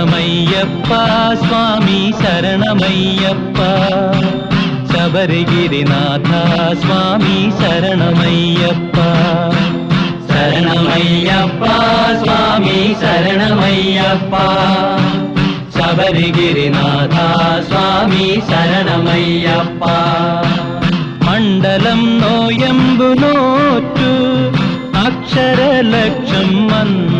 ശരണമയ്യപ്പ സ്വാമി ശരണമയ്യപ്പ ശബരിഗിരിനാഥ സ്വാമി ശരണമയ്യപ്പ ശരണമയ്യപ്പ സ്വാമി ശരണമയ്യപ്പ ശബരിഗിരിനാഥ സ്വാമി ശരണമയ്യപ്പ മണ്ഡലം നോയമ്പു നോറ്റു അക്ഷരലക്ഷം മന്ത്രങ്ങളുരുക്കഴിച്ചു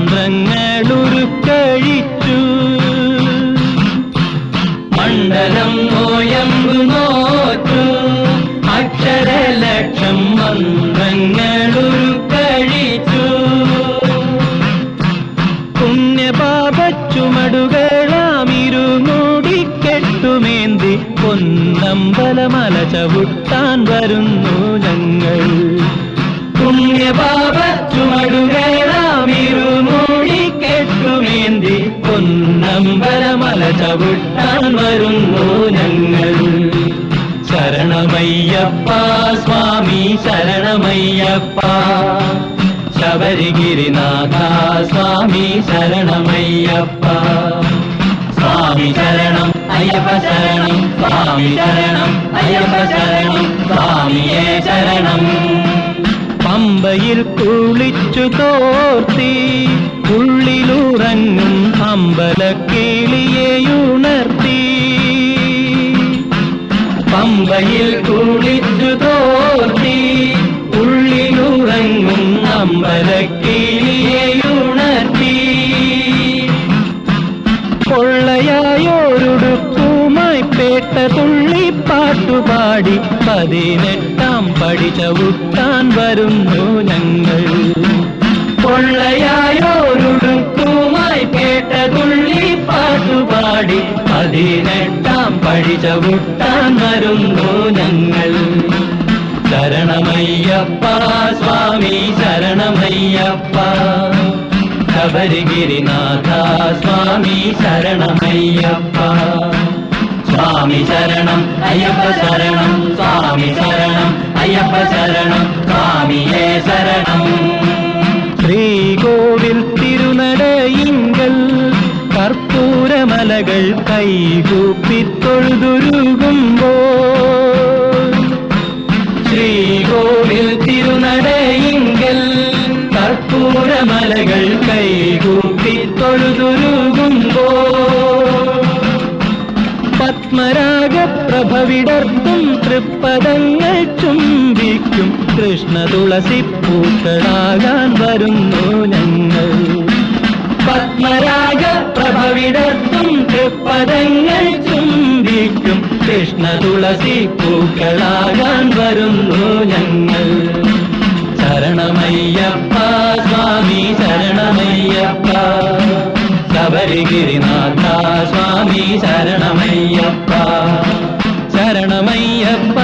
പുണ്യപാപച്ചുമടുകളാമിരുമൂടിക്കെട്ടുമേന്തി പൊന്നമ്പലമല ചവിട്ടാൻ വരുന്നു ഞങ്ങൾ. പുണ്യപാപച്ചുമടുകളാമിരുമൂടിക്കെട്ടുമേന്തി പൊന്നമ്പലമല ചവിട്ടാൻ വരുന്നു ഞങ്ങൾ. ശരണമയ്യപ്പ സ്വാമി ശരണമയ്യപ്പ. ശബരിഗിരിനാഥ സ്വാമി ശരണമയ്യപ്പ. സ്വാമി ശരണം അയ്യപ്പ ശരണം സ്വാമി ശരണം അയ്യപ്പ ശരണം സ്വാമിയേ ശരണം. പമ്പയിൽ കുളിച്ചു തോർത്തി ഉള്ളിലുറങ്ങും അമ്പലക്കിളിയെയുണർത്തി. പമ്പയിൽ കുളിച്ചു തോർത്തി ഉള്ളിലുറങ്ങും അമ്പലക്കിളിയെയുണർത്തി. കൊള്ളയായോരുടുക്കുമായി പേട്ട തുള്ളി പാട്ടുപാടി പതിനെട്ടാം പടി ചവിട്ടാൻ വരുന്നു ഞങ്ങൾ. കൊള്ളയായോരുടുക്കുമായി പേട്ട തുള്ളി പാട്ടുപാടി പതിനെട്ടാം പടി ചവിട്ടാൻ വരുന്നു ഞങ്ങൾ. ശരണമയ്യപ്പ സ്വാമി ശരണമയ്യപ്പ ശബരിഗിരിനാഥ സ്വാമി ശരണമയ്യപ്പ. സ്വാമി ശരണം അയ്യപ്പ ശരണം സ്വാമി ശരണം അയ്യപ്പ ശരണം സ്വാമിയേ ശരണം. ശ്രീകോവിൽ തിരുനടയിങ്കൽ കർപ്പൂരമലകൾ കൈകൂപ്പി തൊഴുതുരുകുമ്പോൾ ശ്രീകോവിൽ പത്മരാഗ പ്രഭവിടർത്തും തൃപ്പദങ്ങൾ ചുംബിക്കും. കൃഷ്ണ തുളസി പൂക്കളാകാൻ വരുന്നു ഞങ്ങൾ. പത്മരാഗ പ്രഭവിടർത്തും തൃപ്പദങ്ങൾ ചുംബിക്കും. കൃഷ്ണ തുളസി പൂക്കളാകാൻ വരുന്നു ഞങ്ങൾ. ശരണമയ്യപ്പ സ്വാമി ശരണമയ്യപ്പ. ശബരിഗിരിനാഥ സ്വാമി ശരണമയ്യപ്പ ശരണമയ്യപ്പ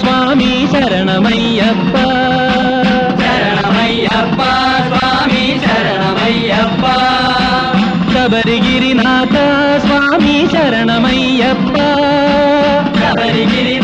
സ്വാമി ശരണമയ്യപ്പ ശരണമയ്യപ്പ സ്വാമി ശരണമയ്യപ്പ ശബരിഗിരിനാഥ സ്വാമി ശരണമയ്യപ്പ ശബരിഗിരി